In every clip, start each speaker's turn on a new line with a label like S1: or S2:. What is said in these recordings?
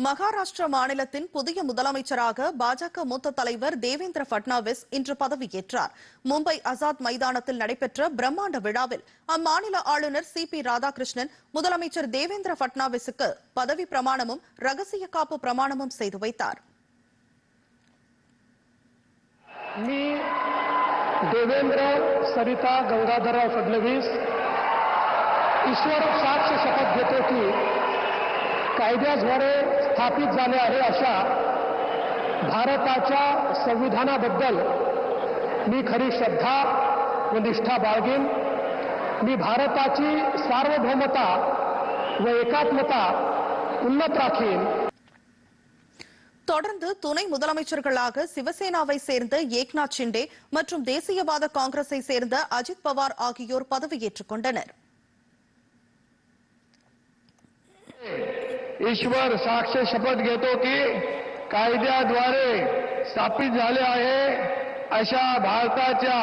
S1: மகாராஷ்டிரா மாநிலத்தின் புதிய முதலமைச்சராக பாஜக மூத்த தலைவர் தேவேந்திர பட்னாவிஸ் இன்று பதவியேற்றார் மும்பை அசாத் மைதானத்தில் நடைபெற்ற பிரம்மாண்ட விழாவில் அம்மாநில ஆளுநர் சி பி ராதாகிருஷ்ணன் முதலமைச்சர் தேவேந்திர பட்னாவிஸுக்கு பதவி பிரமாணமும் ரகசிய காப்பு பிரமாணமும் செய்து வைத்தார்
S2: मी देवेंद्र सरिता गंगाधरराव फडणवीस ईश्वर साक्ष शपथ घेतो की कायद्याद्वारे स्थापित झाले आहे अशा भारताच्या संविधानाबद्दल मी खरी श्रद्धा व निष्ठा बाळगेन मी भारताची सार्वभौमता व एकात्मता उन्नत राखीन
S1: தொடர்ந்து துணை முதலமைச்சர்களாக சிவசேனாவை சேர்ந்த ஏக்நாத் ஷிண்டே மற்றும் தேசியவாத காங்கிரஸை சேர்ந்த அஜித் பவார் ஆகியோர் பதவியேற்றுக் கொண்டனர்
S2: ईश्वर साक्ष शपथ घेतो की कायद्याद्वारे स्थापित झाले आहे. अशा भारताच्या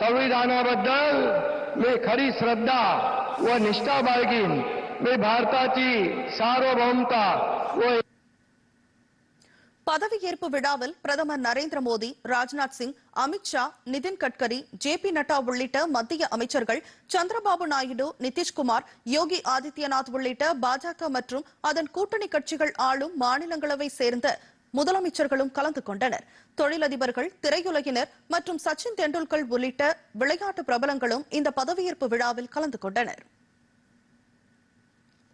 S2: संविधानाबद्दल मी खरी श्रद्धा व निष्ठा बाळगीन. मी भारताची सार्वभौमता व
S1: பதவியேற்பு விழாவில் பிரதமர் நரேந்திர மோடி ராஜ்நாத் சிங் அமித் ஷா நிதின் கட்கரி ஜே பி நட்டா உள்ளிட்ட மத்திய அமைச்சர்கள் சந்திரபாபு நாயுடு நிதிஷ்குமார் யோகி ஆதித்யநாத் உள்ளிட்ட பாஜக மற்றும் அதன் கூட்டணி கட்சிகள் ஆளும் மாநிலங்களவை சேர்ந்த முதலமைச்சர்களும் கலந்து கொண்டனர். தொழிலதிபர்கள் திரையுலகினர் மற்றும் சச்சின் தெண்டுல்கர் உள்ளிட்ட விளையாட்டு பிரபலங்களும் இந்த பதவியேற்பு விழாவில் கலந்து கொண்டனர்.